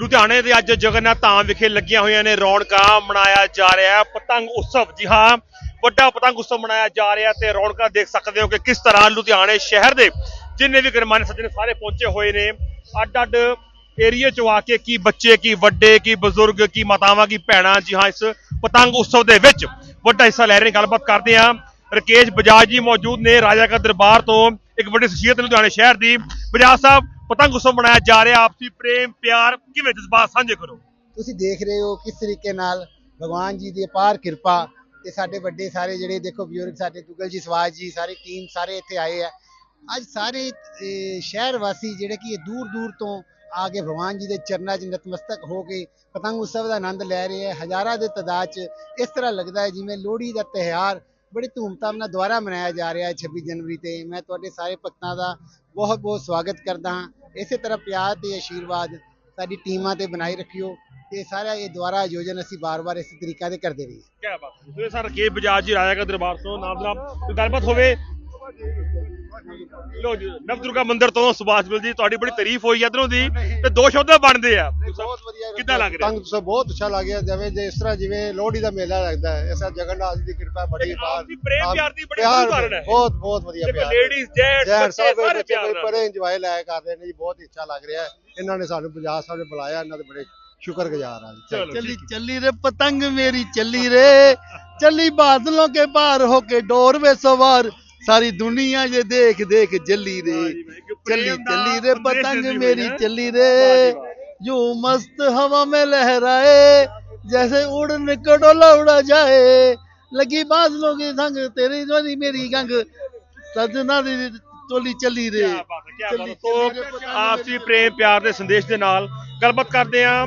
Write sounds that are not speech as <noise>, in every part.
ਲੁਧਿਆਣੇ ਦੇ ਅੱਜ ਜਗਨਨਾਥ ਧਾਮ ਵਿਖੇ ਲੱਗੀਆਂ ਹੋਈਆਂ ਨੇ ਰੌਣਕਾਂ ਮਨਾਇਆ ਜਾ ਰਿਹਾ ਹੈ। ਪਤੰਗ ਉਤਸਵ, ਜੀ ਹਾਂ, ਵੱਡਾ ਪਤੰਗ ਉਤਸਵ ਮਨਾਇਆ ਜਾ ਰਿਹਾ ਤੇ ਰੌਣਕਾਂ ਦੇਖ ਸਕਦੇ ਹੋ ਕਿ ਕਿਸ ਤਰ੍ਹਾਂ ਲੁਧਿਆਣੇ ਸ਼ਹਿਰ ਦੇ ਜਿੰਨੇ ਵੀ ਗਰਮਾਨੇ ਸੱਜਣ ਸਾਰੇ ਪਹੁੰਚੇ ਹੋਏ ਨੇ। ਅੱਡ ਅੱਡ ਏਰੀਏ ਚੋਂ ਆ ਕੇ ਕੀ ਬੱਚੇ, ਕੀ ਵੱਡੇ, ਕੀ ਬਜ਼ੁਰਗ, ਕੀ ਮਾਤਾਵਾਂ, ਕੀ ਭੈਣਾਂ, ਜੀ ਹਾਂ, ਇਸ ਪਤੰਗ ਉਤਸਵ ਦੇ ਵਿੱਚ ਵੱਡਾ ਹਿੱਸਾ ਲੈ ਰਹੇ ਨੇ। ਗੱਲਬਾਤ ਕਰਦੇ ਹਾਂ। ਰਕੇਸ਼ ਬਜਾਜ ਜੀ ਮੌਜੂਦ ਨੇ ਰਾਜਾ ਕਾ ਦਰਬਾਰ ਤੋਂ ਇੱਕ ਵੱਡੀ ਸ਼ਖਸੀਅਤ ਲੁਧਿਆਣੇ ਸ਼ਹਿਰ ਦੀ। ਬਜਾਜ ਸਾਹਿਬ ਪਤੰਗ ਉਤਸਵ ਮਨਾਇਆ ਜਾ ਰਿਹਾ, ਆਪਸੀ ਪ੍ਰੇਮ, ਪਿਆਰ, ਕਿਵੇਂ ਜਜ਼ਬਾਤ ਸਾਂਝੇ ਕਰੋ? ਤੁਸੀਂ ਦੇਖ ਰਹੇ ਹੋ ਕਿਸ ਤਰੀਕੇ ਨਾਲ ਭਗਵਾਨ ਜੀ ਦੀ ਅਪਾਰ ਕਿਰਪਾ ਤੇ ਸਾਡੇ ਵੱਡੇ ਸਾਰੇ ਜਿਹੜੇ ਦੇਖੋ ਬਜ਼ੁਰਗ, ਸਾਡੇ ਤੁਗਲ ਜੀ, ਸਵਾਜ ਜੀ, ਸਾਰੀ ਟੀਮ ਸਾਰੇ ਇੱਥੇ ਆਏ ਆ। ਅੱਜ ਸਾਰੇ ਸ਼ਹਿਰ ਵਾਸੀ ਜਿਹੜੇ ਕਿ ਦੂਰ ਦੂਰ ਤੋਂ ਆ ਕੇ ਭਗਵਾਨ ਜੀ ਦੇ ਚਰਨਾਂ 'ਚ ਨਤਮਸਤਕ ਹੋ ਕੇ ਪਤੰਗ ਉਤਸਵ ਦਾ ਆਨੰਦ ਲੈ ਰਹੇ ਆ। ਹਜ਼ਾਰਾਂ ਦੇ ਤਾਦਾਦ 'ਚ ਇਸ ਤਰ੍ਹਾਂ ਲੱਗਦਾ ਹੈ ਜਿਵੇਂ ਲੋਹੜੀ ਦਾ ਤਿਉਹਾਰ ਬੜੀ ਧੂਮਧਾਮ ਨਾਲ ਦੁਆਰਾ ਮਨਾਇਆ ਜਾ ਰਿਹਾ ਹੈ 26 ਜਨਵਰੀ ਤੇ। ਮੈਂ ਤੁਹਾਡੇ ਸਾਰੇ ਭਗਤਾਂ ਦਾ ਬਹੁਤ ਬਹੁਤ ਸਵਾਗਤ ਕਰਦਾ ਹਾਂ। ਇਸੇ ਤਰ੍ਹਾਂ ਪਿਆਰ ਤੇ ਆਸ਼ੀਰਵਾਦ ਸਾਡੀ ਟੀਮਾਂ ਤੇ ਬਣਾਈ ਰੱਖਿਓ ਤੇ ਸਾਰਾ ਇਹ ਦੁਆਰਾ ਆਯੋਜਨ ਅਸੀਂ ਬਾਰ-ਬਾਰ ਇਸੇ ਤਰੀਕਾ ਦੇ ਕਰਦੇ ਰਹੀਏ। ਕਿਆ ਬਾਤ। ਹੈ ਸਰ ਰਕੇਸ਼ ਬਜਾਜ ਜੀ ਰਾਜਾ ਕਾ ਦਰਬਾਰ ਤੋਂ ਨਾਮ ਜਨਾਬ ਗੱਲਬਾਤ ਹੋਵੇ? ਲੋ ਜੀ ਨਵ ਦੁਰਗਾ ਮੰਦਿਰ ਤੋਂ ਸੁਭਾਸ਼ ਬਿਲ ਜੀ ਤੁਹਾਡੀ ਬੜੀ ਤਾਰੀਫ ਹੋਈ ਇਧਰੋਂ ਦੀ ਤੇ ਦੋ ਸ਼ਬਦ ਬਣਦੇ ਆ ਬਹੁਤ ਵਧੀਆ ਕਿੱਦਾਂ ਲੱਗ ਰਿਹਾ? ਤੰਗ ਤੋਂ ਬਹੁਤ ਅੱਛਾ ਲੱਗਿਆ ਜਿਵੇਂ ਜਿਸ ਤਰ੍ਹਾਂ ਜਿਵੇਂ ਲੋਹੜੀ ਦਾ ਮੇਲਾ ਲੱਗਦਾ ਹੈ ਐਸਾ ਜਗਨਨਾਥ ਜੀ ਦੀ ਕਿਰਪਾ ਬੜੀ ਇੱਕ ਬਾਤ ਆਪਸੀ ਪ੍ਰੇਮ ਪਿਆਰ ਦੀ ਬੜੀ ਪਿਆਰ ਉਦਾਹਰਣ ਹੈ। ਬਹੁਤ ਬਹੁਤ ਵਧੀਆ ਦੇਖੋ ਪਿਆਰ ਲੇਡੀਜ਼ ਜੈਂਟਸ ਜੈਨ ਬੱਚੇ ਸਭ ਸਾਰੇ ਬੱਚੇ ਪਿਆਰ ਨਾਲ ਬੜੇ ਇੰਜੋਏ ਲੈ ਕਰ ਰਹੇ ਨੇ ਜੀ ਬਹੁਤ ਹੀ ਅੱਛਾ ਲੱਗ ਰਿਹਾ ਹੈ ਇਹਨਾਂ ਨੇ ਸਾਨੂੰ ਪੰਜਾਬ ਸਾਹਿਬ ਨੇ ਬੁਲਾਇਆ ਇਹਨਾਂ ਦੇ ਬੜੇ ਸ਼ੁਕਰਗੁਜ਼ਾਰ ਹਾਂ ਜੀ ਚਲੋ चली ठीक है। चली रे पतंग मेरी चली रे चली बादलों के पार होके डोर में सवार ਸਾਰੀ ਦੁਨੀਆ ਜੇ ਦੇਖ ਦੇਖ ਜੱਲੀ ਰੇ ਚੱਲੀ ਚੱਲੀ ਰੇ ਪਤੰਗ ਮੇਰੀ ਚੱਲੀ ਰੇ ਜੋ ਮਸਤ ਹਵਾ ਮੇ ਲਹਿਰਾਏ ਜੈਸੇ ਉੜਨ ਕਡੋਲਾ ਉੜਾ ਜਾਏ। ਲੱਗੀ ਬਾਜ਼ ਕੀ ਸੰਗ ਤੇਰੀ ਜਵਾਨੀ ਮੇਰੀ ਗੰਗ। ਸਜਣਾ ਦੀ ਟੋਲੀ ਚੱਲੀ ਰੇ ਆਪਸੀ ਪ੍ਰੇਮ ਪਿਆਰ ਦੇ ਸੰਦੇਸ਼ ਦੇ ਨਾਲ ਗੱਲਬਾਤ ਕਰਦੇ ਆ।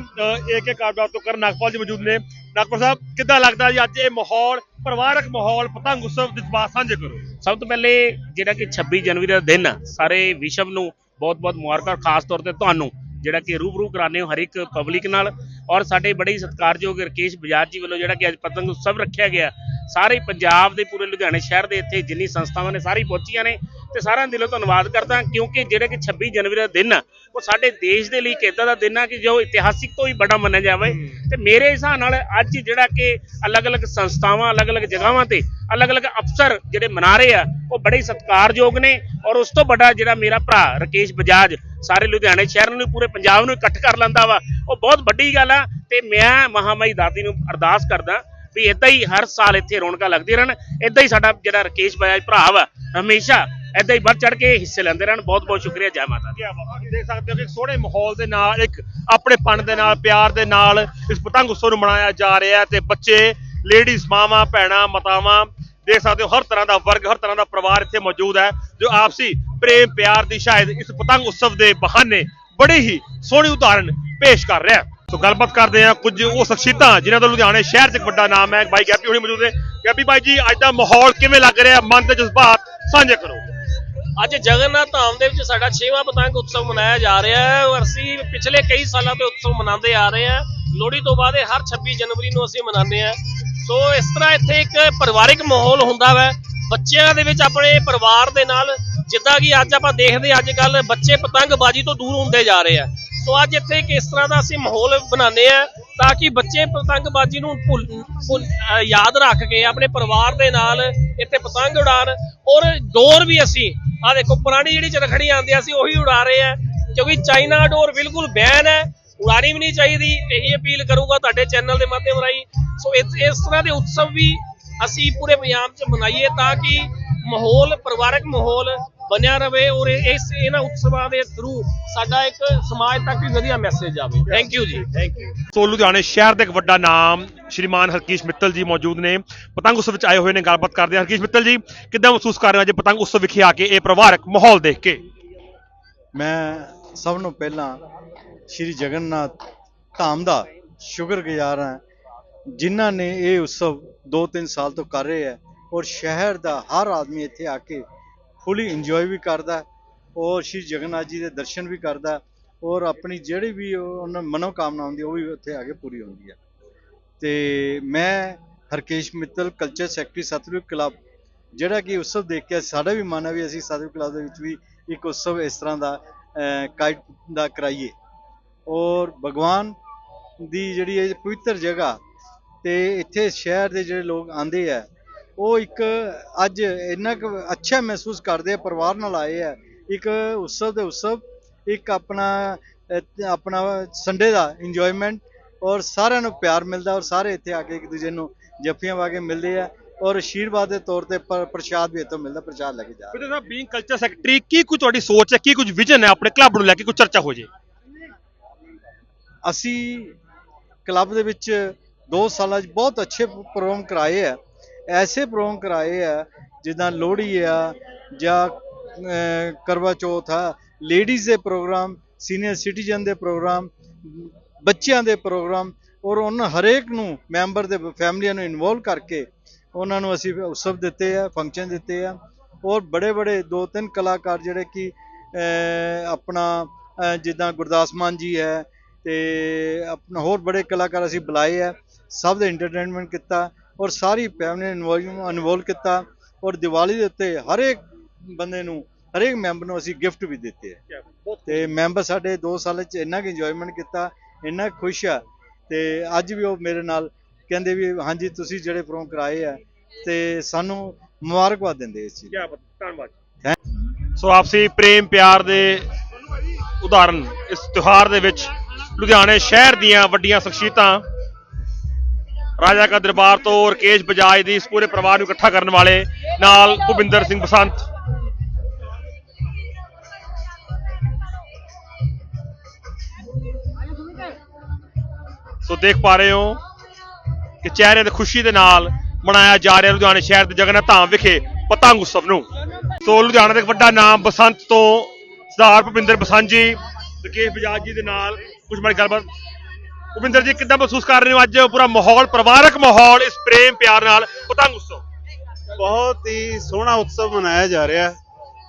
ਇੱਕ ਇੱਕ ਤੋਂ ਕਰਨ ਨਾਗਪਾਲ ਜੀ ਮੌਜੂਦ ਨੇ। ਨਾਗਪਾਲ ਸਾਹਿਬ, ਕਿੱਦਾਂ ਲੱਗਦਾ ਜੀ ਅੱਜ ਇਹ ਮਾਹੌਲ, ਪਰਿਵਾਰਕ ਮਾਹੌਲ, ਪਤੰਗ ਉਤਸਵ ਦੇ ਜਜ਼ਬਾਤ ਸਾਂਝੇ ਕਰੋ। ਸਭ ਤੋਂ ਪਹਿਲੇ ਜਿਹੜਾ ਕਿ 26 ਜਨਵਰੀ ਦਾ ਦਿਨ ਸਾਰੇ ਵਿਸ਼ਵ ਨੂੰ ਬਹੁਤ-ਬਹੁਤ ਮੁਬਾਰਕਾਂ, ਖਾਸ ਤੌਰ ਤੇ ਤੁਹਾਨੂੰ, ਜਿਹੜਾ ਕਿ ਰੂਬਰੂ ਕਰਾਉਂਦੇ ਹੋ ਹਰ ਇੱਕ ਪਬਲਿਕ ਨਾਲ। ਔਰ ਸਾਡੇ ਬੜੇ ਹੀ ਸਤਿਕਾਰਯੋਗ ਰਕੇਸ਼ ਬਜਾਜ ਜੀ ਵੱਲੋਂ ਜਿਹੜਾ ਕਿ ਅੱਜ ਪਤੰਗ ਉਤਸਵ ਰੱਖਿਆ ਗਿਆ। ਸਾਰੇ ਪੰਜਾਬ ਦੇ, ਪੂਰੇ ਲੁਧਿਆਣੇ ਸ਼ਹਿਰ ਦੇ ਇੱਥੇ ਜਿੰਨੀ ਸੰਸਥਾਵਾਂ ਨੇ, ਸਾਰੀ ਪਹੁੰਚੀਆਂ ਨੇ। ਤੇ ਸਾਰਿਆਂ ਦਿਲੋਂ ਧੰਨਵਾਦ ਕਰਦਾ ਕਿਉਂਕਿ ਜਿਹੜਾ ਕਿ 26 ਜਨਵਰੀ ਦਾ ਦਿਨ ਆ ਉਹ ਸਾਡੇ ਦੇਸ਼ ਦੇ ਲਈ ਇੱਕ ਏਦਾਂ ਦਾ ਦਿਨ ਆ ਕਿ ਜੋ ਇਤਿਹਾਸਿਕ ਤੋਂ ਹੀ ਬੜਾ ਮੰਨਿਆ ਜਾਵੇ। ਤੇ ਮੇਰੇ ਹਿਸਾਬ ਨਾਲ ਅੱਜ ਜਿਹੜਾ ਕਿ ਅਲੱਗ-ਅਲੱਗ ਸੰਸਥਾਵਾਂ ਅਲੱਗ-ਅਲੱਗ ਜਗ੍ਹਾਵਾਂ ਤੇ ਅਲੱਗ-ਅਲੱਗ ਅਫਸਰ ਜਿਹੜੇ ਮਨਾ ਰਹੇ ਆ ਉਹ ਬੜੇ ਹੀ ਸਤਿਕਾਰਯੋਗ ਨੇ ਔਰ ਉਸ ਤੋਂ ਵੱਡਾ ਜਿਹੜਾ ਮੇਰਾ ਭਰਾ ਰਕੇਸ਼ ਬਜਾਜ ਸਾਰੇ ਲੁਧਿਆਣੇ ਸ਼ਹਿਰ ਨੂੰ ਪੂਰੇ ਪੰਜਾਬ ਨੂੰ ਇਕੱਠ ਕਰ ਲੈਂਦਾ ਵਾ। ਉਹ ਬਹੁਤ ਵੱਡੀ ਗੱਲ ਆ ਤੇ ਮੈਂ ਮਹਾਮਾਈ ਦਾਦੀ ਨੂੰ ਅਰਦਾਸ ਕਰਦਾ ਵੀ ਇਦਾਂ ਹੀ ਹਰ ਸਾਲ ਇੱਥੇ ਰੌਣਕਾਂ ਲੱਗਦੀਆਂ ਰਹਿਣ ਇਦਾਂ ਹੀ ਸਾਡਾ ਜਿਹੜਾ ਰਕੇਸ਼ ਬਜਾਜ ਭਰਾ ਵਾ, ਹਮੇਸ਼ਾ ਇਦਾਂ ਹੀ ਵੱਧ ਚੜ ਕੇ ਹਿੱਸੇ ਲੈਂਦੇ ਰਹਿਣ। ਬਹੁਤ ਬਹੁਤ ਸ਼ੁਕਰੀਆ, ਜੈ ਮਾਤਾ ਦੀ। ਦੇਖ ਸਕਦੇ ਹੋ ਕਿ ਇੱਕ ਸੋਹਣੇ ਮਾਹੌਲ ਦੇ ਨਾਲ, ਇੱਕ ਆਪਣੇ ਪਣ ਦੇ ਨਾਲ, ਪਿਆਰ ਦੇ ਨਾਲ ਇਸ ਪਤੰਗ ਉਤਸਵ ਨੂੰ ਮਨਾਇਆ ਜਾ ਰਿਹਾ ਹੈ ਤੇ ਬੱਚੇ ਲੇਡੀਜ਼ ਮਾਵਾਂ, ਭੈਣਾਂ, ਮਾਤਾਵਾਂ, ਦੇਖ ਸਕਦੇ ਹੋ ਹਰ ਤਰ੍ਹਾਂ ਦਾ ਵਰਗ, ਹਰ ਤਰ੍ਹਾਂ ਦਾ ਪਰਿਵਾਰ ਇੱਥੇ ਮੌਜੂਦ ਹੈ, ਜੋ ਆਪਸੀ ਪ੍ਰੇਮ, ਪਿਆਰ ਦੀ ਸ਼ਾਇਦ ਇਸ ਪਤੰਗ ਉਤਸਵ ਦੇ ਬਹਾਨੇ ਬੜੀ ਹੀ ਸੋਹਣੀ ਉਦਾਹਰਣ ਪੇਸ਼ ਕਰ ਰਿਹਾ ਹੈ। ਸੋ ਗੱਲਬਾਤ ਕਰਦੇ ਹਾਂ ਕੁਝ ਉਹ ਸ਼ਖਸੀਅਤਾਂ ਜਿਨ੍ਹਾਂ ਦਾ ਲੁਧਿਆਣੇ ਸ਼ਹਿਰ 'ਚ ਇੱਕ ਵੱਡਾ ਨਾਮ ਹੈ ਬਾਈ ਗੈਪੀ ਹੋਣੀ ਮੌਜੂਦ ਨੇ। ਗੈਪੀ ਬਾਈ ਜੀ, ਅੱਜ ਦਾ ਮਾਹੌਲ ਕਿਵੇਂ ਲੱਗ ਰਿਹਾ? ਮਨ ਦੇ ਜਜ਼ਬਾਤ ਸਾਂਝੇ ਕਰੋ। ਅੱਜ ਜਗਨਨਾਥ ਧਾਮ ਦੇ ਵਿੱਚ ਸਾਡਾ 6ਵਾਂ ਪਤੰਗ ਉਤਸਵ ਮਨਾਇਆ ਜਾ ਰਿਹਾ ਹੈ ਔਰ ਅਸੀਂ ਪਿਛਲੇ ਕਈ ਸਾਲਾਂ ਤੋਂ ਉਤਸਵ ਮਨਾਉਂਦੇ ਆ ਰਹੇ ਹਾਂ। ਲੋਹੜੀ ਤੋਂ ਬਾਅਦ ਇਹ ਹਰ 26 ਜਨਵਰੀ ਨੂੰ ਅਸੀਂ ਮਨਾਉਂਦੇ ਹਾਂ। ਸੋ ਇਸ ਤਰ੍ਹਾਂ ਇੱਥੇ ਇੱਕ ਪਰਿਵਾਰਿਕ ਮਾਹੌਲ ਹੁੰਦਾ ਵੈ। ਬੱਚਿਆਂ ਦੇ ਵਿੱਚ ਆਪਣੇ ਪਰਿਵਾਰ ਦੇ ਨਾਲ, ਜਿੱਦਾਂ ਕਿ ਅੱਜ ਆਪਾਂ ਦੇਖਦੇ ਹਾਂ, ਅੱਜ ਕੱਲ ਬੱਚੇ ਪਤੰਗਬਾਜ਼ੀ ਤੋਂ ਦੂਰ ਹੁੰਦੇ ਜਾ ਰਹੇ ਆ। ਸੋ ਅੱਜ ਇੱਥੇ ਇੱਕ ਇਸ ਤਰ੍ਹਾਂ ਦਾ ਅਸੀਂ ਮਾਹੌਲ ਬਣਾਉਂਦੇ ਆ ਤਾਂ ਕਿ ਬੱਚੇ ਪਤੰਗਬਾਜ਼ੀ ਨੂੰ ਭੁੱਲ, ਭੁੱਲ- ਅਹ, ਯਾਦ ਰੱਖ ਕੇ ਆਪਣੇ ਪਰਿਵਾਰ ਦੇ ਨਾਲ ਇੱਥੇ ਪਤੰਗ ਉਡਾਣ ਔਰ ਡੋਰ ਵੀ ਅਸੀਂ ਆ ਦੇਖੋ, ਪੁਰਾਣੀ ਜਿਹੜੀ ਚਰਖੜੀ ਆਉਂਦੀ ਸੀ ਉਹੀ ਉਡਾ ਰਹੇ ਆ ਕਿਉਂਕਿ ਚਾਈਨਾ ਡੋਰ ਬਿਲਕੁਲ ਬੈਨ ਹੈ ਉਡਾਣੀ ਵੀ ਨਹੀਂ ਚਾਹੀਦੀ, ਇਹੀ ਅਪੀਲ ਕਰੂੰਗਾ ਤੁਹਾਡੇ ਚੈਨਲ ਦੇ ਮਾਧਿਅਮ ਰਾਹੀਂ। ਸੋ ਇਸ ਇਸ ਤਰ੍ਹਾਂ ਦੇ ਉਤਸਵ ਵੀ ਅਸੀਂ ਪੂਰੇ ਪੰਜਾਬ 'ਚ ਮਨਾਈਏ ਤਾਂ ਕਿ ਮਾਹੌਲ, ਪਰਿਵਾਰਕ ਮਾਹੌਲ ਬਣਿਆ ਰਵੇ ਔਰ ਇਸ ਇਹਨਾਂ ਉਤਸਵਾਂ ਦੇ ਥਰੂ ਸਾਡਾ ਇੱਕ ਸਮਾਜ ਤੱਕ ਵੀ ਵਧੀਆ ਮੈਸੇਜ ਜਾਵੇ thank you ji. Thank you so ਲੁਧਿਆਣੇ ਸ਼ਹਿਰ ਦਾ ਇੱਕ ਵੱਡਾ ਨਾਮ ਸ਼੍ਰੀਮਾਨ ਹਰਕੀਸ਼ ਮਿੱਤਲ ਜੀ ਮੌਜੂਦ ਨੇ। ਪਤੰਗ ਉਤਸਵ ਵਿੱਚ ਆਏ ਹੋਏ ਨੇ ਗੱਲਬਾਤ ਕਰਦੇ ਹਾਂ। ਹਰਕੀਸ਼ ਮਿੱਤਲ ਜੀ ਕਿੱਦਾਂ ਮਹਿਸੂਸ ਕਰ ਰਹੇ ਹੋ ਅੱਜ ਪਤੰਗ ਉਤਸਵ ਵਿਖੇ ਆ ਕੇ ਇਹ ਪਰਿਵਾਰਕ ਮਾਹੌਲ ਦੇਖ ਕੇ? ਮੈਂ ਸਭ ਨੂੰ ਪਹਿਲਾਂ ਸ਼੍ਰੀ ਜਗਨਨਾਥ ਧਾਮ ਦਾ ਸ਼ੁਕਰਗੁਜ਼ਾਰ ਹਾਂ ਜਿਨ੍ਹਾਂ ਨੇ ਇਹ ਉਤਸਵ 2-3 ਸਾਲ ਤੋਂ ਕਰ ਰਹੇ ਹੈ ਔਰ ਸ਼ਹਿਰ ਦਾ ਹਰ ਆਦਮੀ ਇੱਥੇ ਆ ਕੇ ਫੁੱਲੀ ਇੰਜੋਏ ਵੀ ਕਰਦਾ ਔਰ ਸ਼੍ਰੀ ਜਗਨਨਾਥ ਜੀ ਦੇ ਦਰਸ਼ਨ ਵੀ ਕਰਦਾ, ਔਰ ਆਪਣੀ ਜਿਹੜੀ ਵੀ ਉਹਨਾਂ ਮਨੋ ਕਾਮਨਾ ਹੁੰਦੀ, ਉਹ ਵੀ ਉੱਥੇ ਆ ਕੇ ਪੂਰੀ ਹੁੰਦੀ ਹੈ ਤੇ ਮੈਂ Harkesh Mittal culture secretary Satluj club ਜਿਹੜਾ ਕਿ ਉਤਸਵ ਦੇਖ ਕੇ ਸਾਡਾ ਵੀ ਮਨ ਹੈ ਵੀ ਅਸੀਂ ਸਤਲੁਜ ਕਲੱਬ ਦੇ ਵਿੱਚ ਵੀ ਇੱਕ ਉਤਸਵ ਇਸ ਤਰ੍ਹਾਂ ਦਾ ਕਾਇਟ ਦਾ ਕਰਾਈਏ। ਔਰ ਭਗਵਾਨ ਦੀ ਜਿਹੜੀ ਇਹ ਪਵਿੱਤਰ ਜਗ੍ਹਾ, ਤੇ ਇੱਥੇ ਸ਼ਹਿਰ ਦੇ ਜਿਹੜੇ ਲੋਕ ਆਂਦੇ ਆ ਉਹ ਇੱਕ ਅੱਜ ਇੰਨਾ ਕੁ ਅੱਛਾ ਮਹਿਸੂਸ ਕਰਦੇ ਆ ਪਰਿਵਾਰ ਨਾਲ ਆਏ ਆ। ਇੱਕ ਉਤਸਵ ਦੇ ਉਤਸਵ ਇੱਕ ਆਪਣਾ ਅਹ, ਆਪਣਾ ਸੰਡੇ ਦਾ ਇੰਜੋਇਮੈਂਟ ਔਰ ਸਾਰਿਆਂ ਨੂੰ ਪਿਆਰ ਮਿਲਦਾ ਔਰ ਸਾਰੇ ਇੱਥੇ ਆ ਕੇ ਇੱਕ ਦੂਜੇ ਨੂੰ ਜੱਫੀਆਂ ਪਾ ਕੇ ਮਿਲਦੇ ਆ ਔਰ ਆਸ਼ੀਰਵਾਦ ਦੇ ਤੌਰ ਤੇ ਪਰ- ਪ੍ਰਸ਼ਾਦ ਵੀ ਇੱਥੋਂ ਮਿਲਦਾ ਪ੍ਰਸ਼ਾਦ ਲੈ ਕੇ ਜਾ ਰਹੇ ਸਾਹਿਬ ਬੀਇੰਗ ਕਲਚਰ ਸੈਕਟਰੀ ਕੀ ਕੁਝ ਤੁਹਾਡੀ ਸੋਚ ਹੈ? ਕੀ ਕੁਝ ਵਿਜ਼ਨ ਹੈ ਆਪਣੇ ਕਲੱਬ ਨੂੰ ਲੈ ਕੇ? ਕੋਈ ਚਰਚਾ ਹੋ ਜੇ? ਅਸੀਂ ਕਲੱਬ ਦੇ ਵਿੱਚ 2 ਸਾਲਾਂ 'ਚ ਬਹੁਤ ਅੱਛੇ ਪ੍ਰੋਗਰਾਮ ਕਰਾਏ ਆ। ਐਸੇ ਪ੍ਰੋਗਰਾਮ ਕਰਾਏ ਆ ਜਿੱਦਾਂ ਲੋਹੜੀ ਆ ਜਾਂ ਕਰਵਾ ਚੌਥ ਆ ਲੇਡੀਜ਼ ਦੇ ਪ੍ਰੋਗਰਾਮ ਸੀਨੀਅਰ ਸਿਟੀਜ਼ਨ ਦੇ ਪ੍ਰੋਗਰਾਮ, ਬੱਚਿਆਂ ਦੇ ਪ੍ਰੋਗਰਾਮ, ਔਰ ਉਹਨਾਂ ਹਰੇਕ ਨੂੰ ਮੈਂਬਰ ਦੇ ਫੈਮਲੀਆਂ ਨੂੰ ਇਨਵੋਲਵ ਕਰਕੇ ਉਹਨਾਂ ਨੂੰ ਅਸੀਂ ਉਤਸਵ ਦਿੱਤੇ ਆ ਫੰਕਸ਼ਨ ਦਿੱਤੇ ਆ, ਔਰ ਬੜੇ ਬੜੇ ਦੋ ਤਿੰਨ ਕਲਾਕਾਰ ਜਿਹੜੇ ਕਿ ਆਪਣਾ ਜਿੱਦਾਂ ਗੁਰਦਾਸ ਮਾਨ ਜੀ ਹੈ ਤੇ ਆਪਣਾ ਹੋਰ ਬੜੇ ਕਲਾਕਾਰ ਅਸੀਂ ਬੁਲਾਏ ਆ, ਸਭ ਦੇ ਐਂਟਰਟੇਨਮੈਂਟ ਕੀਤਾ ਔਰ ਸਾਰੀ ਫੈਮਿਲੀ ਨੂੰ ਇਨਵੋਲਵ ਕੀਤਾ ਔਰ ਦੀਵਾਲੀ ਦੇ ਉੱਤੇ ਹਰੇਕ ਬੰਦੇ ਨੂੰ ਹਰੇਕ ਮੈਂਬਰ ਨੂੰ ਅਸੀਂ ਗਿਫਟ ਵੀ ਦਿੱਤੇ ਆ। ਤੇ ਮੈਂਬਰ ਸਾਡੇ 2 ਸਾਲ ਚ ਇੰਨਾ ਕਿ ਇੰਜੋਇਮੈਂਟ ਕੀਤਾ ਇੰਨਾ ਖੁਸ਼ ਆ। ਤੇ ਅੱਜ ਵੀ ਉਹ ਮੇਰੇ ਨਾਲ ਕਹਿੰਦੇ ਵੀ ਹਾਂਜੀ ਤੁਸੀਂ ਜਿਹੜੇ ਪ੍ਰੋਗਰਾਮ ਕਰਾਏ ਆ ਤੇ ਸਾਨੂੰ ਮੁਬਾਰਕਬਾਦ ਦਿੰਦੇ ਇਸ ਚੀਜ਼। ਕੀ ਧੰਨਵਾਦ ਸੋ ਆਪਸੀ ਪ੍ਰੇਮ ਪਿਆਰ ਦੇ ਉਦਾਹਰਨ ਇਸ ਤਿਉਹਾਰ ਦੇ ਵਿੱਚ ਲੁਧਿਆਣੇ ਸ਼ਹਿਰ ਦੀਆਂ ਵੱਡੀਆਂ ਸ਼ਖਸੀਅਤਾਂ ਰਾਜਾ ਕਾ ਦਰਬਾਰ ਤੋਂ ਰਕੇਸ਼ ਬਜਾਜ ਦੀ ਇਸ ਪੂਰੇ ਪਰਿਵਾਰ ਨੂੰ ਇਕੱਠਾ ਕਰਨ ਵਾਲੇ ਨਾਲ ਭੁਪਿੰਦਰ ਸਿੰਘ ਬਸੰਤ। ਸੋ ਦੇਖ ਪਾ ਰਹੇ ਹੋ ਕਿ ਚਿਹਰੇ ਤੇ ਖੁਸ਼ੀ ਦੇ ਨਾਲ ਮਨਾਇਆ ਜਾ ਰਿਹਾ ਲੁਧਿਆਣੇ ਸ਼ਹਿਰ ਦੇ ਜਗਨਨਾਥ ਧਾਮ ਵਿਖੇ ਪਤੰਗ ਉਤਸਵ ਨੂੰ। ਸੋ ਲੁਧਿਆਣਾ ਦਾ ਇੱਕ ਵੱਡਾ ਨਾਮ ਬਸੰਤ ਤੋਂ ਸਰਦਾਰ ਭੁਪਿੰਦਰ ਬਸੰਤ ਜੀ, ਰਕੇਸ਼ ਬਜਾਜ ਜੀ ਦੇ ਨਾਲ ਕੁਝ ਮਾੜੀ ਗੱਲਬਾਤ ਭੁਪਿੰਦਰ ਜੀ, ਕਿੱਦਾਂ ਮਹਿਸੂਸ ਕਰ ਰਹੇ ਹੋ ਅੱਜ ਪੂਰਾ ਮਾਹੌਲ, ਪਰਿਵਾਰਕ ਮਾਹੌਲ, ਇਸ ਪ੍ਰੇਮ ਪਿਆਰ ਨਾਲ, ਪਤੰਗ ਉਤਸਵ? ਬਹੁਤ ਹੀ ਸੋਹਣਾ ਉਤਸਵ ਮਨਾਇਆ ਜਾ ਰਿਹਾ। ਹੈ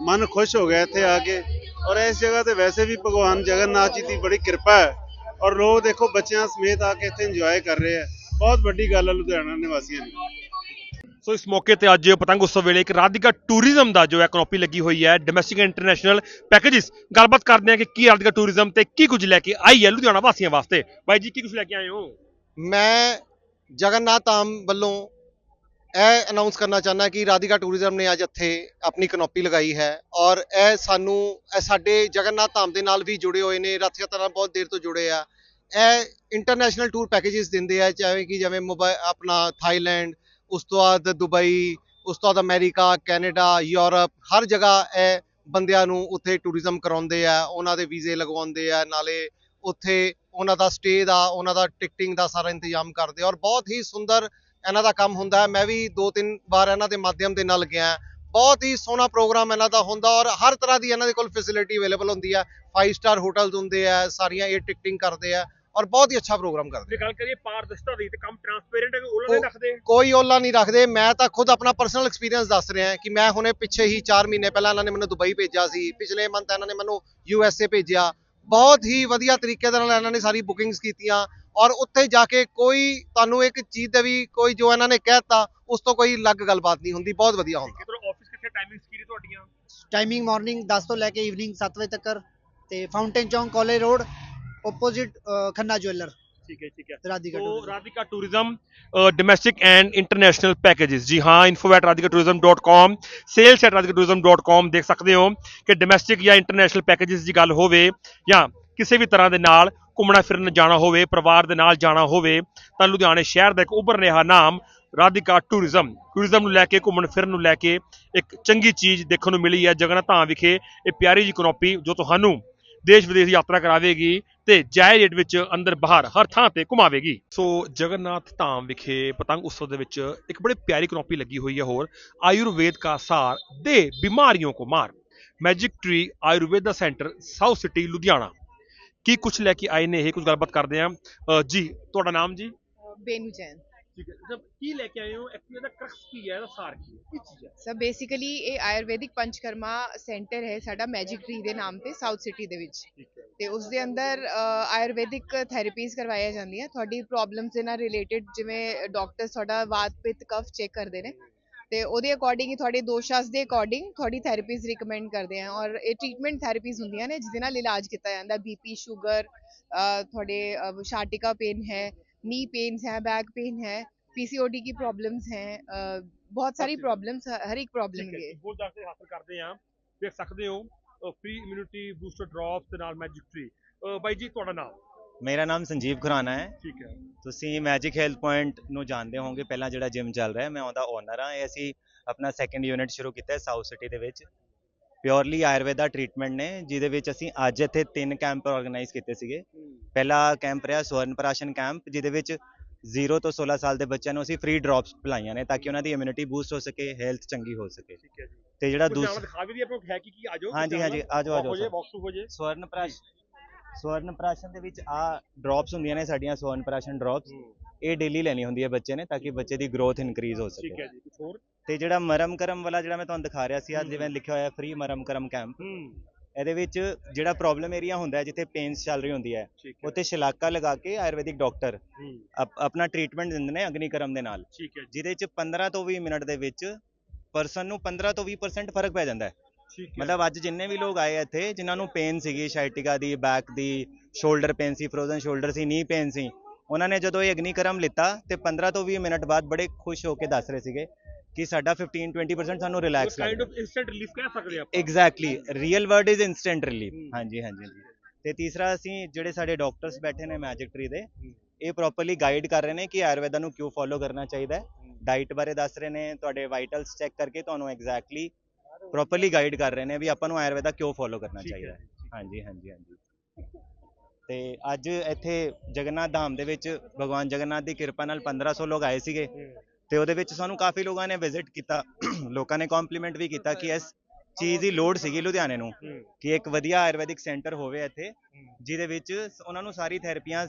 ਮਨ ਖੁਸ਼ ਹੋ ਗਿਆ ਇੱਥੇ ਆ ਕੇ। ਔਰ ਇਸ ਜਗ੍ਹਾ ਤੇ ਵੈਸੇ ਵੀ ਭਗਵਾਨ ਜਗਨਨਾਥ ਜੀ ਦੀ ਬੜੀ ਕਿਰਪਾ ਹੈ। ਔਰ ਲੋਕ ਦੇਖੋ, ਬੱਚਿਆਂ ਸਮੇਤ ਆ ਕੇ ਇੱਥੇ ਇੰਜੋਏ ਕਰ ਰਹੇ ਆ ਬਹੁਤ ਵੱਡੀ ਗੱਲ ਹੈ ਲੁਧਿਆਣਾ ਨਿਵਾਸੀਆਂ ਦੀ। ਸੋ ਇਸ ਮੌਕੇ ਤੇ ਅੱਜ ਪਤੰਗ ਉਸ ਵੇਲੇ ਇੱਕ ਰਾਧਿਕਾ ਟੂਰਿਜ਼ਮ ਦਾ ਜੋ ਹੈ ਕਨੋਪੀ ਲੱਗੀ ਹੋਈ ਹੈ ਡੋਮੈਸਟਿਕ ਇੰਟਰਨੈਸ਼ਨਲ ਪੈਕੇजेस ਗੱਲਬਾਤ ਕਰਦੇ ਹਾਂ ਕਿ ਕੀ ਰਾਧਿਕਾ ਟੂਰਿਜ਼ਮ ਤੇ ਕੀ ਕੁਝ ਲੈ ਕੇ ਆਈ ਹੈ ਲੁਧਿਆਣਾ ਵਾਸੀਆਂ ਵਾਸਤੇ। ਬਾਈ ਜੀ, ਕੀ ਕੁਝ ਲੈ ਕੇ ਆਏ ਹੋ? ਮੈਂ ਜਗਨਨਾਥ ਆਮ ਵੱਲੋਂ ਇਹ ਅਨਾਉਂਸ ਕਰਨਾ ਚਾਹੁੰਦਾ ਕਿ ਰਾਧਿਕਾ ਟੂਰਿਜ਼ਮ ਨੇ ਅੱਜ ਇੱਥੇ ਆਪਣੀ ਕਨੋਪੀ ਲਗਾਈ ਹੈ ਔਰ ਇਹ ਸਾਨੂੰ, ਇਹ ਸਾਡੇ ਜਗਨਨਾਥ ਧਾਮ ਦੇ ਨਾਲ ਵੀ ਜੁੜੇ ਹੋਏ ਨੇ ਰਥ ਯਾਤਰਾ ਨਾਲ ਬਹੁਤ ਦੇਰ ਤੋਂ ਜੁੜੇ ਆ। ਇਹ ਇੰਟਰਨੈਸ਼ਨਲ ਟੂਰ ਪੈਕੇजेस ਦਿੰਦੇ ਆ ਚਾਹੇ ਕਿ ਜਿਵੇਂ ਆਪਣਾ ਥਾਈਲੈਂਡ ਉਸ ਤੋਂ ਬਾਅਦ ਦੁਬਈ, ਉਸ ਤੋਂ ਬਾਅਦ ਅਮਰੀਕਾ, ਕੈਨੇਡਾ, ਯੂਰਪ, ਹਰ ਜਗ੍ਹਾ ਇਹ ਬੰਦਿਆਂ ਨੂੰ ਉੱਥੇ ਟੂਰਿਜ਼ਮ ਕਰਾਉਂਦੇ ਆ, ਉਹਨਾਂ ਦੇ ਵੀਜ਼ੇ ਲਗਵਾਉਂਦੇ ਆ, ਨਾਲੇ ਉੱਥੇ ਉਹਨਾਂ ਦਾ ਸਟੇ ਦਾ, ਉਹਨਾਂ ਦਾ ਟਿਕਟਿੰਗ ਦਾ ਸਾਰਾ ਇੰਤਜ਼ਾਮ ਕਰਦੇ ਔਰ ਬਹੁਤ ਹੀ ਸੁੰਦਰ ਇਹਨਾਂ ਦਾ ਕੰਮ ਹੁੰਦਾ ਹੈ। ਮੈਂ ਵੀ ਦੋ ਤਿੰਨ ਵਾਰ ਇਹਨਾਂ ਦੇ ਮਾਧਿਅਮ ਦੇ ਨਾਲ ਗਿਆ ਬਹੁਤ ਹੀ ਸੋਹਣਾ ਪ੍ਰੋਗਰਾਮ ਇਹਨਾਂ ਦਾ ਹੁੰਦਾ ਔਰ ਹਰ ਤਰ੍ਹਾਂ ਦੀ ਇਹਨਾਂ ਦੇ ਕੋਲ ਫੈਸਿਲਿਟੀ ਅਵੇਲੇਬਲ ਹੁੰਦੀ ਹੈ। 5 ਸਟਾਰ ਹੋਟਲਸ ਹੁੰਦੇ ਆ, ਸਾਰੀਆਂ ਇਹ ਟਿਕਟਿੰਗ ਕਰਦੇ ਆ। ਔਰ ਬਹੁਤ ਹੀ ਅੱਛਾ ਪ੍ਰੋਗਰਾਮ ਕਰਦੇ ਜੇ ਗੱਲ ਕਰੀਏ ਪਾਰਦਰਸ਼ਤਾ ਦੀ ਤੇ ਕੰਮ ਟਰਾਂਸਪੇਰੈਂਟ ਹੈ ਕਿ ਉਹਨਾਂ ਨੇ ਰੱਖਦੇ? ਕੋਈ ਓਲਾ ਨਹੀਂ ਰੱਖਦੇ। ਮੈਂ ਤਾਂ ਖੁਦ ਆਪਣਾ ਪਰਸਨਲ ਐਕਸਪੀਰੀਅੰਸ ਦੱਸ ਰਿਹਾ ਕਿ ਮੈਂ ਹੁਣੇ ਪਿੱਛੇ ਹੀ 4 ਮਹੀਨੇ ਪਹਿਲਾਂ ਇਹਨਾਂ ਨੇ ਮੈਨੂੰ ਦੁਬਈ ਭੇਜਿਆ ਸੀ। ਪਿਛਲੇ ਮੰਥ ਇਹਨਾਂ ਨੇ ਮੈਨੂੰ ਯੂ ਐਸ ਏ ਭੇਜਿਆ। ਬਹੁਤ ਹੀ ਵਧੀਆ ਤਰੀਕੇ ਦੇ ਨਾਲ ਇਹਨਾਂ ਨੇ ਸਾਰੀ ਬੁਕਿੰਗਸ ਕੀਤੀਆਂ ਔਰ ਉੱਥੇ ਜਾ ਕੇ ਕੋਈ ਤੁਹਾਨੂੰ ਇੱਕ ਚੀਜ਼ ਦੇ ਵੀ ਕੋਈ ਜੋ ਇਹਨਾਂ ਨੇ ਕਹਿਤਾ ਉਸ ਤੋਂ ਕੋਈ ਅਲੱਗ ਗੱਲਬਾਤ ਨਹੀਂ ਹੁੰਦੀ। ਬਹੁਤ ਵਧੀਆ ਹੁੰਦਾ। ਕਿਧਰੋਂ ਆਫਿਸ ਕਿੱਥੇ? ਟਾਈਮਿੰਗਸ ਕੀ ਨੇ ਤੁਹਾਡੀਆਂ? ਟਾਈਮਿੰਗ ਮਾਰਨਿੰਗ 10 ਤੋਂ ਲੈ ਕੇ ਈਵਨਿੰਗ 7 ਵਜੇ ਤੱਕ ਤੇ ਫਾਊਂਟੇਨ ਚੌਂਕ college road opposite Khanna Khanna ਠੀਕ ਹੈ ਠੀਕ ਹੈ। है राधिका तो tourism. Radhika tourism domestic and international packages जी हाँ info at Radhika tourism dot com sales at ਦੇਖ ਸਕਦੇ ਹੋ ਕਿ ਡੋਮੈਸਟਿਕ ਜਾਂ ਇੰਟਰਨੈਸ਼ਨਲ ਪੈਕੇजेस ਦੀ ਗੱਲ ਹੋਵੇ ਜਾਂ ਕਿਸੇ ਵੀ ਤਰ੍ਹਾਂ ਦੇ ਨਾਲ ਘੁੰਮਣਾ ਫਿਰਨ ਜਾਣਾ ਹੋਵੇ ਪਰਿਵਾਰ ਦੇ ਨਾਲ ਜਾਣਾ ਹੋਵੇ ਤਾਂ ਲੁਧਿਆਣੇ ਸ਼ਹਿਰ ਦਾ ਇੱਕ ਉੱਭਰ ਰਿਹਾ ਨਾਮ ਰਾਧਿਕਾ ਟੂਰਿਜ਼ਮ ਟੂਰਿਜ਼ਮ ਨੂੰ ਲੈ ਕੇ ਘੁੰਮਣ ਫਿਰਨ ਨੂੰ ਲੈ ਕੇ ਇੱਕ ਚੰਗੀ ਚੀਜ਼ ਦੇਖਣ ਨੂੰ ਮਿਲੀ ਹੈ ਜਗਨਨਾਥ ਧਾਮ ਵਿਖੇ। ਇਹ ਪਿਆਰੀ ਜੀ ਕਨੋਪੀ ਜੋ ਤੁਹਾਨੂੰ ਦੇਸ਼ ਵਿਦੇਸ਼ ਦੀ ਯਾਤਰਾ ਕਰਾਵੇਗੀ ਤੇ ਜਾਇਜ਼ ਰੇਟ ਵਿੱਚ ਅੰਦਰ ਬਾਹਰ ਹਰ ਥਾਂ ਤੇ ਘੁਮਾਵੇਗੀ। ਸੋ ਜਗਨਨਾਥ ਧਾਮ ਵਿਖੇ ਪਤੰਗ ਉਤਸਵ ਦੇ ਵਿੱਚ ਇੱਕ ਬੜੇ ਪਿਆਰੀ ਕਨੋਪੀ ਲੱਗੀ ਹੋਈ ਹੈ ਹੋਰ ਆਯੁਰਵੇਦ ਦਾ ਸਾਰ ਦੇ ਬਿਮਾਰੀਆਂ ਕੋ ਮਾਰ। ਮੈਜਿਕ ਟ੍ਰੀ ਆਯੁਰਵੇਦ ਦਾ ਸੈਂਟਰ ਸਾਊਥ ਸਿਟੀ ਲੁਧਿਆਣਾ। ਕੀ ਕੁਝ ਲੈ ਕੇ ਆਏ ਨੇ ਇਹ ਕੁਝ ਗੱਲਬਾਤ ਕਰਦੇ ਆ ਜੀ ਤੁਹਾਡਾ ਨਾਮ ਜੀ? ਬੇਨੂ ਜੈਨ। ਠੀਕ ਹੈ। ਸਭ ਕੀ ਲੈ ਕੇ ਆਏ ਹੋ? ਐਕਚੁਅਲੀ ਇਹਦਾ ਕਰਕਸ ਕੀ ਹੈ? ਇਹਦਾ ਸਾਰ ਕੀ ਹੈ? ਕੀ ਚੀਜ਼ ਹੈ? ਸਰ ਬੇਸਿਕਲੀ ਇਹ ਆਯੁਰਵੈਦਿਕ ਪੰਚਕਰਮਾ ਸੈਂਟਰ ਹੈ ਸਾਡਾ ਮੈਜਿਕ ਟ੍ਰੀ ਦੇ ਨਾਮ ਤੇ ਸਾਊਥ ਸਿਟੀ ਦੇ ਵਿੱਚ। ਤੇ ਉਸ ਦੇ ਅੰਦਰ ਆਯੁਰਵੈਦਿਕ ਥੈਰੇਪੀਜ਼ ਕਰਵਾਈਆਂ ਜਾਂਦੀਆਂ। ਤੁਹਾਡੀ ਪ੍ਰੋਬਲਮਸ ਦੇ ਨਾਲ ਰਿਲੇਟਡ ਜਿਵੇਂ ਡਾਕਟਰ ਤੁਹਾਡਾ ਵਾਤ ਪਿੱਤ ਕਫ ਚੈੱਕ ਕਰਦੇ ਨੇ। ਤੇ ਉਹਦੇ ਅਕੋਰਡਿੰਗ ਹੀ ਤੁਹਾਡੇ ਦੋਸ਼ਾਸ ਦੇ ਅਕੋਰਡਿੰਗ ਤੁਹਾਡੀ ਥੈਰੇਪੀਜ਼ ਰਿਕਮੈਂਡ ਕਰਦੇ ਆ। ਔਰ ਇਹ ਟ੍ਰੀਟਮੈਂਟ ਥੈਰੇਪੀਜ਼ ਹੁੰਦੀਆਂ ਨੇ ਜਿਹਦੇ ਨਾਲ ਇਲਾਜ ਕੀਤਾ ਜਾਂਦਾ। ਬੀਪੀ ਸ਼ੂਗਰ ਤੁਹਾਡੇ ਸ਼ਾਟਿਕਾ ਪੇਨ ਹੈ। नी पेन्स है बैक पेन है पीसीओडी की प्रॉब्लम्स हैं अ, बहुत सारी प्रॉब्लम्स हर एक प्रॉब्लम ਠੀਕ ਹੈ के ਜੀ, ਬਹੁਤ ਜਾਣਕਾਰੀ ਹਾਸਲ ਕਰਦੇ ਆ ਦੇਖ ਸਕਦੇ ਹੋ ਫ੍ਰੀ ਇਮਿਊਨਿਟੀ ਬੂਸਟਰ ਡ੍ਰੌਪਸ ਦੇ ਨਾਲ ਮੈਜਿਕ ਟਰੀ ਬਾਈ ਜੀ ਤੁਹਾਡਾ ਨਾਮ ਮੇਰਾ ਨਾਮ ਸੰਜੀਵ ਖੁਰਾਨਾ ਹੈ ਠੀਕ ਹੈ ਤੁਸੀਂ ਮੈਜਿਕ ਹੈਲਥ ਪੁਆਇੰਟ ਨੂੰ ਜਾਣਦੇ ਹੋਵੋਗੇ ਪਹਿਲਾਂ ਜਿਹੜਾ ਜਿਮ ਚੱਲ ਰਿਹਾ ਹੈ ਮੈਂ ਉਹਦਾ ਓਨਰ ਹਾਂ ਇਹ ਅਸੀਂ ਆਪਣਾ ਸੈਕੰਡ ਯੂਨਿਟ ਸ਼ੁਰੂ ਕੀਤਾ ਹੈ ਸਾਊਥ ਸਿਟੀ ਦੇ ਵਿੱਚ ਪਿਓਰਲੀ ਆਯੁਰਵੇਦਾ ਟ੍ਰੀਟਮੈਂਟ ਨੇ ਜਿਹਦੇ ਵਿੱਚ ਅਸੀਂ ਅੱਜ ਇੱਥੇ ਤਿੰਨ ਕੈਂਪ ਆਰਗੇਨਾਈਜ਼ ਕੀਤੇ ਸੀਗੇ। ਪਹਿਲਾ ਕੈਂਪ ਰਿਹਾ ਸਵਰਨ ਪ੍ਰਾਸ਼ਨ ਕੈਂਪ ਜਿਹਦੇ ਵਿੱਚ 0 ਤੋਂ 16 ਸਾਲ ਦੇ ਬੱਚਿਆਂ ਨੂੰ ਅਸੀਂ ਫ੍ਰੀ ਡ੍ਰੌਪਸ ਪਿਲਾਈਆਂ ਨੇ ਤਾਂ ਕਿ ਉਹਨਾਂ ਦੀ ਇਮਿਊਨਿਟੀ ਬੂਸਟ ਹੋ ਸਕੇ ਹੈਲਥ ਚੰਗੀ ਹੋ ਸਕੇ। ਠੀਕ ਤੇ ਜਿਹੜਾ ਦੂਸਰਾ ਦਿਖਾ ਵੀ ਦੀ ਆਪਾਂ ਹੈ ਕੀ ਕੀ? ਆਜੋ ਹਾਂਜੀ, ਹਾਂਜੀ, ਆਜੋ, ਆਜੋ ਹੋ ਜੇ ਸਰ। ਬਾਕਸ ਹੋ ਜੇ। ਸਵਰਨ ਪ੍ਰਾਸ਼ ਸਵਰਨ ਪ੍ਰਾਸ਼ਨ ਦੇ ਵਿੱਚ ਆ ਡ੍ਰੌਪਸ ਹੁੰਦੀਆਂ ਨੇ ਸਾਡੀਆਂ ਸਵਰਨ ਪ੍ਰਾਸ਼ਨ ਡ੍ਰੌਪਸ ਇਹ ਡੇਲੀ ਲੈਣੀ ਹੁੰਦੀ ਹੈ ਬੱਚੇ ਨੇ ਤਾਂ ਕਿ ਬੱਚੇ ਦੀ ਗਰੋਥ ਇਨਕਰੀਜ਼ ਹੋ ਠੀਕ ਸਕੇ ਹੈ ਜੀ ਕੁਝ ਹੋਰ? ਤੇ ਜਿਹੜਾ ਮਰਮ ਕਰਮ ਵਾਲਾ ਜਿਹੜਾ ਮੈਂ ਤੁਹਾਨੂੰ ਦਿਖਾ ਰਿਹਾ ਸੀ ਅੱਜ ਜਿਵੇਂ ਲਿਖਿਆ ਹੋਇਆ ਫ੍ਰੀ ਮਰਮ ਕਰਮ ਕੈਂਪ ਇਹਦੇ ਵਿੱਚ ਜਿਹੜਾ ਪ੍ਰੋਬਲਮ ਏਰੀਆ ਹੁੰਦਾ ਹੈ ਜਿੱਥੇ ਪੇਨਸ ਚੱਲ ਰਹੀ ਹੁੰਦੀ ਹੈ ਠੀਕ ਹੈ। ਉੱਥੇ ਸ਼ਲਾਕਾ ਲਗਾ ਕੇ ਆਯੁਰਵੈਦਿਕ ਡਾਕਟਰ ਹੂੰ। ਆਪਣਾ ਟ੍ਰੀਟਮੈਂਟ ਦਿੰਦੇ ਨੇ ਅਗਨੀ ਕਰਮ ਦੇ ਨਾਲ। ਠੀਕ ਹੈ ਜੀ। ਜਿਹਦੇ ਚ 15 ਤੋਂ 20 ਮਿੰਟ ਦੇ ਵਿੱਚ ਪਰਸਨ ਨੂੰ 15 ਤੋਂ 20% ਫ਼ਰਕ ਪੈ ਜਾਂਦਾ ਹੈ। ਠੀਕ ਹੈ। ਮਤਲਬ ਅੱਜ ਜਿੰਨੇ ਵੀ ਲੋਕ ਆਏ ਆ ਇੱਥੇ ਜਿਨ੍ਹਾਂ ਨੂੰ ਪੇਨ ਸੀਗੀ ਸ਼ਾਇਟਿਕਾ ਦੀ ਬੈਕ ਦੀ ਸ਼ੋਲਡਰ ਪੇਨ ਸੀ ਫਰੋਜ਼ਨ ਸ਼ੋਲਡਰ ਸੀ ਨੀ ਪੇਨ ਸੀ ਉਹਨਾਂ ਨੇ ਜਦੋਂ ਇਹ ਅਗਨੀਕਰਮ ਲਿੱਤਾ ਤੇ 15 ਤੋਂ 20 ਮਿੰਟ ਬਾਅਦ ਬੜੇ ਖੁਸ਼ ਹੋ ਕੇ ਦੱਸ ਰਹੇ ਸੀਗੇ ਕਿ ਸਾਡਾ 15 20% ਸਾਨੂੰ relax kind of instant relief ਕਹਿ ਸਕਦੇ ਆਪਾਂ। Exactly real word is instant relief. ਹਾਂਜੀ ਹਾਂਜੀ ਤੇ ਤੀਸਰਾ ਅਸੀਂ ਜਿਹੜੇ ਸਾਡੇ ਡਾਕਟਰਸ ਬੈਠੇ ਨੇ ਮੈਜਿਕ ਟਰੀ ਦੇ। ਇਹ ਪ੍ਰੋਪਰਲੀ ਗਾਈਡ ਕਰ ਰਹੇ ਨੇ ਕਿ ਆਯੁਰਵੇਦਾ ਨੂੰ ਕਿਉਂ ਫੋਲੋ ਕਰਨਾ ਚਾਹੀਦਾ ਹੈ। ਡਾਈਟ ਬਾਰੇ ਦੱਸ ਰਹੇ ਨੇ ਤੁਹਾਡੇ ਵਾਈਟਲਸ ਚੈੱਕ ਕਰਕੇ ਤੁਹਾਨੂੰ ਐਗਜ਼ੈਕਟਲੀ ਪ੍ਰੋਪਰਲੀ ਗਾਈਡ ਕਰ ਰਹੇ ਨੇ ਵੀ ਆਪਾਂ ਨੂੰ ਆਯੁਰਵੇਦਾ ਕਿਉਂ ਫੋਲੋ ਕਰਨਾ ਚਾਹੀਦਾ ਹੈ। ਹਾਂਜੀ ਹਾਂਜੀ ਹਾਂਜੀ। ਤੇ ਅੱਜ ਇੱਥੇ ਜਗਨਨਾਥ ਧਾਮ ਦੇ ਵਿੱਚ ਭਗਵਾਨ ਜਗਨਨਾਥ ਦੀ ਕਿਰਪਾ ਨਾਲ 1500 ਲੋਕ ਆਏ ਸੀਗੇ। ਤੇ ਉਹਦੇ ਵਿੱਚ ਸਾਨੂੰ ਕਾਫੀ ਲੋਕਾਂ ਨੇ ਵਿਜ਼ਿਟ ਕੀਤਾ। <clears throat> ਲੋਕਾਂ ਨੇ ਕੰਪਲੀਮੈਂਟ ਵੀ ਕੀਤਾ ਕਿ ਇਸ ਚੀਜ਼ ਦੀ ਲੋੜ ਸੀਗੀ ਲੁਧਿਆਣੇ ਨੂੰ ਹੂੰ। ਕਿ ਇੱਕ ਵਧੀਆ ਆਯੁਰਵੈਦਿਕ ਸੈਂਟਰ ਹੋਵੇ ਇੱਥੇ ਜਿਹਦੇ ਵਿੱਚ ਉਹਨਾਂ ਨੂੰ ਸਾਰੀ ਥੈਰੇਪੀਆਂ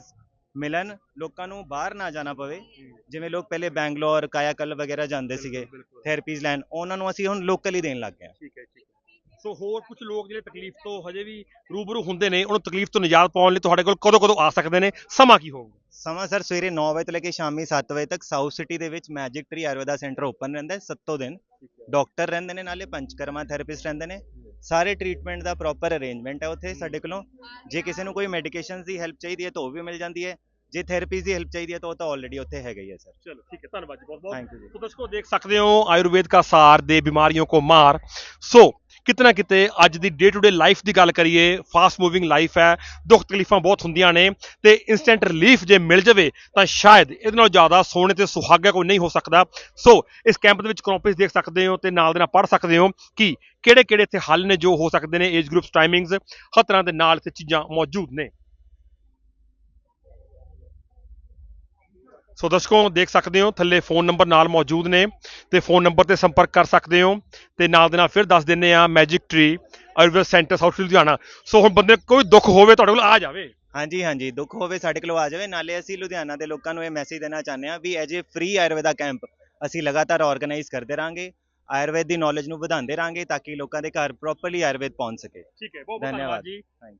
ਮਿਲਣ ਲੋਕਾਂ ਨੂੰ ਬਾਹਰ ਨਾ ਜਾਣਾ ਪਵੇ। ਜਿਵੇਂ ਲੋਕ ਪਹਿਲੇ ਬੈਂਗਲੌਰ ਕਾਇਆਕਲ ਵਗੈਰਾ ਜਾਂਦੇ ਸੀਗੇ ਥੈਰੇਪੀਜ਼ ਲੈਣ ਉਹਨਾਂ ਨੂੰ ਅਸੀਂ ਹੁਣ ਲੋਕਲੀ ਦੇਣ ਲੱਗ ਗਏ ਹਾਂ। ਠੀਕ ਹੈ ਠੀਕ ਹੈ ਸੋ ਹੋਰ ਕੁਝ ਲੋਕ ਜਿਹੜੇ ਤਕਲੀਫ ਤੋਂ ਹਜੇ ਵੀ ਰੂਬਰੂ ਹੁੰਦੇ ਨੇ ਉਹਨੂੰ ਤਕਲੀਫ ਤੋਂ ਨਿਜਾਤ ਪਾਉਣ ਲਈ ਤੁਹਾਡੇ ਕੋਲ ਕਦੋਂ ਕਦੋਂ ਆ ਸਕਦੇ ਨੇ? ਸਮਾਂ ਕੀ ਹੋਊਗਾ? ਸਮਾਂ ਸਰ ਸਵੇਰੇ 9 ਵਜੇ ਤੋਂ ਲੈ ਕੇ ਸ਼ਾਮੀ 7 ਵਜੇ ਤੱਕ ਸਾਊਥ ਸਿਟੀ ਦੇ ਵਿੱਚ magic tree Ayurveda centre open ਰਹਿੰਦਾ ਹੈ ਸੱਤੋ ਦਿਨ। ਡਾਕਟਰ ਰਹਿੰਦੇ ਨੇ ਨਾਲੇ ਪੰਚਕਰਮਾ ਥੈਰੇਪਿਸਟ ਰਹਿੰਦੇ ਨੇ। ਸਾਰੇ ਟ੍ਰੀਟਮੈਂਟ ਦਾ ਪ੍ਰੋਪਰ ਅਰੇਂਜਮੈਂਟ ਹੈ ਉੱਥੇ ਸਾਡੇ ਕੋਲੋਂ। ਜੇ ਕਿਸੇ ਨੂੰ ਕੋਈ ਮੈਡੀਕੇਸ਼ਨਸ ਦੀ ਹੈਲਪ ਚਾਹੀਦੀ ਹੈ ਤਾਂ ਉਹ ਵੀ ਮਿਲ ਜਾਂਦੀ ਹੈ। ਜੇ ਥੈਰੇਪੀ ਦੀ ਹੈਲਪ ਚਾਹੀਦੀ ਹੈ ਤਾਂ ਉਹ ਤਾਂ ਆਲਰੇਡੀ ਉੱਥੇ ਹੈਗਾ ਹੀ ਹੈ ਸਰ ਚਲੋ ਠੀਕ ਹੈ। ਧੰਨਵਾਦ ਜੀ ਬਹੁਤ ਬਹੁਤ ਥੈਂਕ ਯੂ ਜੀ ਦੋਸਤੋ ਦੇਖ ਸਕਦੇ ਹੋ ਆਯੁਰਵੇਦ ਦਾ ਸਾਰ ਦੇ ਬਿਮਾਰੀਆਂ ਕੋ ਮਾਰ। ਸੋ ਕਿਤਨਾ ਕਿਤੇ ਅੱਜ ਦੀ ਡੇ ਟੂ ਡੇ ਲਾਈਫ ਦੀ ਗੱਲ ਕਰੀਏ ਫਾਸਟ ਮੂਵਿੰਗ ਲਾਈਫ ਹੈ, ਦੁੱਖ ਤਕਲੀਫਾਂ ਬਹੁਤ ਹੁੰਦੀਆਂ ਨੇ, ਤੇ ਇਨਸਟੈਂਟ ਰਿਲੀਫ ਜੇ ਮਿਲ ਜਾਵੇ, ਤਾਂ ਸ਼ਾਇਦ ਇਹਦੇ ਨਾਲੋਂ ਜ਼ਿਆਦਾ ਸੋਹਣੇ ਤੇ ਸੁਹਾਗਾ ਕੋਈ ਨਹੀਂ ਹੋ ਸਕਦਾ। ਸੋ ਇਸ ਕੈਂਪ ਦੇ ਵਿੱਚ ਕ੍ਰੋਪਿਸ ਦੇਖ ਸਕਦੇ ਹੋ ਤੇ ਨਾਲ ਦੇ ਨਾਲ ਪੜ੍ਹ ਸਕਦੇ ਹੋ ਕਿ ਕਿਹੜੇ ਕਿਹੜੇ ਇੱਥੇ ਹੱਲ ਨੇ ਜੋ ਹੋ ਸਕਦੇ ਨੇ ਏਜ ਗਰੁੱਪਸ ਟਾਈਮਿੰਗਸ ਹਰ ਤਰ੍ਹਾਂ ਦੇ ਨਾਲ ਇੱਥੇ ਚੀਜ਼ਾਂ ਮੌਜੂਦ ਨੇ। ਸੋ ਦਰਸ਼ਕੋ ਦੇਖ ਸਕਦੇ ਹੋ ਥੱਲੇ ਫੋਨ ਨੰਬਰ ਨਾਲ ਮੌਜੂਦ ਨੇ ਤੇ ਫੋਨ ਨੰਬਰ ਤੇ ਸੰਪਰਕ ਕਰ ਸਕਦੇ ਹੋ ਤੇ ਨਾਲ ਦੇ ਨਾਲ ਫਿਰ ਦੱਸ ਦਿੰਨੇ ਆ magic tree Ayurved center south Ludhiana so ਹੁਣ ਬੰਦੇ ਕੋਈ ਦੁੱਖ ਹੋਵੇ ਤੁਹਾਡੇ ਕੋਲ ਆ ਜਾਵੇ। ਹਾਂਜੀ ਹਾਂਜੀ ਦੁੱਖ ਹੋਵੇ ਸਾਡੇ ਕੋਲ ਆ ਜਾਵੇ। ਨਾਲੇ ਅਸੀਂ ਲੁਧਿਆਣਾ ਦੇ ਲੋਕਾਂ ਨੂੰ ਇਹ ਮੈਸੇਜ ਦੇਣਾ ਚਾਹੁੰਦੇ ਹਾਂ ਵੀ as a free Ayurveda camp ਅਸੀਂ ਲਗਾਤਾਰ ਆਰਗੇਨਾਈਜ਼ ਕਰਦੇ ਰਾਂਗੇ ਆਯੁਰਵੇਦ ਦੀ ਨੌਲੇਜ ਨੂੰ ਵਧਾਉਂਦੇ ਰਾਂਗੇ ਤਾਂ ਕਿ ਲੋਕਾਂ ਦੇ ਘਰ ਪ੍ਰੋਪਰਲੀ ਆਯੁਰਵੇਦ ਪਹੁੰਚ ਸਕੇ। ਠੀਕ ਹੈ ਬਹੁਤ ਬਹੁਤ ਧੰਨਵਾਦ ਜੀ।